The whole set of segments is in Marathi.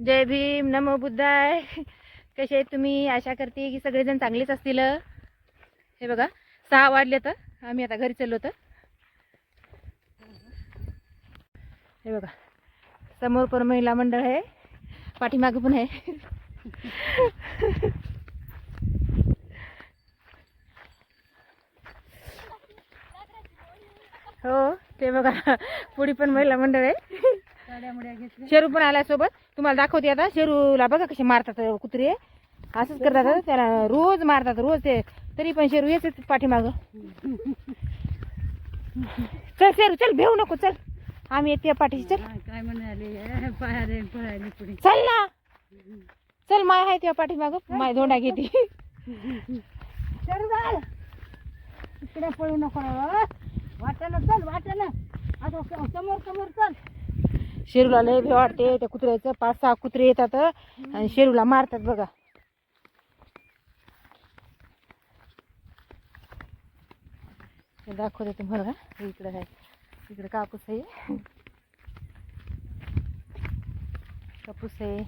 जय भीम नमो बुद्धाय. कसे आहेत तुम्ही? आशा करते की सगळेजण चांगलेच असतील. हे बघा सहा वाजले तर आम्ही आता घरी चाललो तर. हे बघा समोर पण महिला मंडळ आहे. पाठीमागं पण आहे. हो ते बघा पुढे पण महिला मंडळ आहे. शेरू पण आल्या सोबत. तुम्हाला दाखवते आता. शेरूला बघा कसे मारतात कुत्रे. असंच करतात त्याला रोज मारतात रोज ते. तरी पण शेरू येते पाठीमाग. चल शेरू चल भेऊ नको चल. आम्ही येते पाठीशी चल. काय म्हणाले? चल ना. चल माय आहे तेव्हा पाठीमाग. माय धोंडा घेते. इकडे पळू नको. वाटायला चल वाटायला आता समोर समोर चल. शेरूला लय भे वाटते. त्या कुत्र्याचं पाच सहा कुत्रे येतात. आणि शेरूला मारतात बघा. दाखवते तुम्हाला. इकडे आहे. इकडे कापूस आहे. कापूस आहे.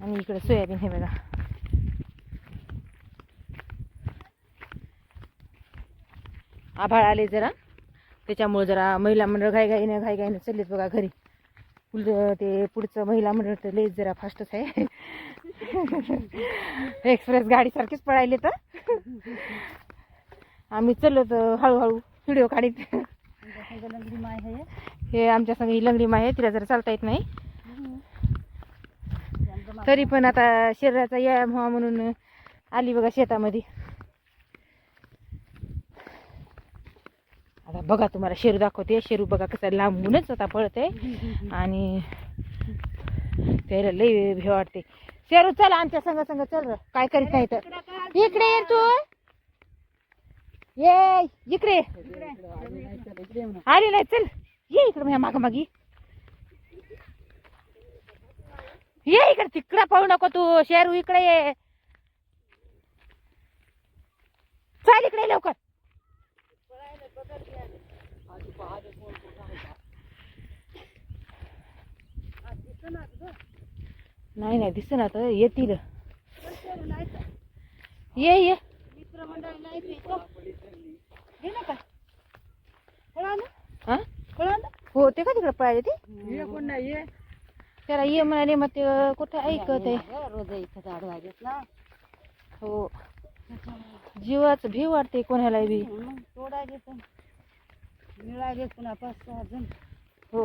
आणि इकडे सोयाबीन आहे बघा. आभाळ आले जरा. त्याच्यामुळे जरा महिला मंडळ घाईघाईनं घाईघाईनं चाललेत बघा घरी. पुढ ते पुढचं महिला मंडळ तर लयच जरा फास्टच आहे. एक्सप्रेस गाडीसारखीच पळायले तर. आम्ही चाललो तर हळूहळू व्हिडिओ काढीत. लंगडी माय हे आमच्या संग ही लंगडी माय आहे तिला जरा चालता येत नाही. तरी पण आता शरीराचा व्यायाम व्हावा म्हणून आली बघा शेतामध्ये. आता बघा तुम्हाला शेरू दाखवते. शेरू बघा कसं लांबूनच आता पळते आणि त्याला लई भे वाटते. शेरू चल आमच्या संग संग चल काय करीत नाही तर इकडे ये तू. ये इकडे. आली नाही चल. ये इकडे माझ्या मागामागी. ये इकडे तिकडे पाहू नको तू. शेरू इकडे ये. चल इकडे लवकर. नाही नाही दिसत ना तर येतील. ये ये. हे? ते का तिकडे पळाले ते? कोण नाही ये. त्याला ये म्हणाले मग ते कुठं ऐकत आहे रोज इथं झाड वागेत ना हो. जीवाचं भीव वाटते कोणाला बी. तोडा घेत. मिळा घेत पुन्हा पाच सहा जण. हो.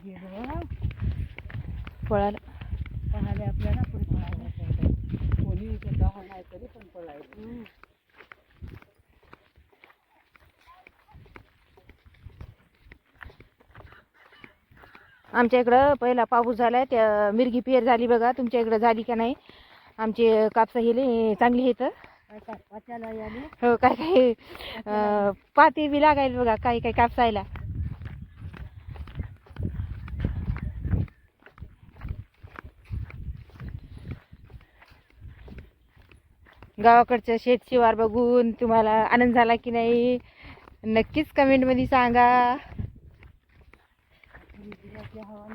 गेलो पळालं. पळाले आपल्याला पुढे पळायला कोणी इथे दहा नाही तरी पण पळायचं आमच्या इकडं पहिला पाऊस झाला आहे त्या मिरगी पेर झाली बघा तुमच्या इकडं झाली का नाही? आमचे कापसा गेले चांगली आहेत. तर हो काय काय पाती बी लागायला बघा काही काही कापसायला गावाकडचं शेत शिवार बघून तुम्हाला आनंद झाला की नाही? नक्कीच कमेंटमध्ये सांगा. आपल्या हवा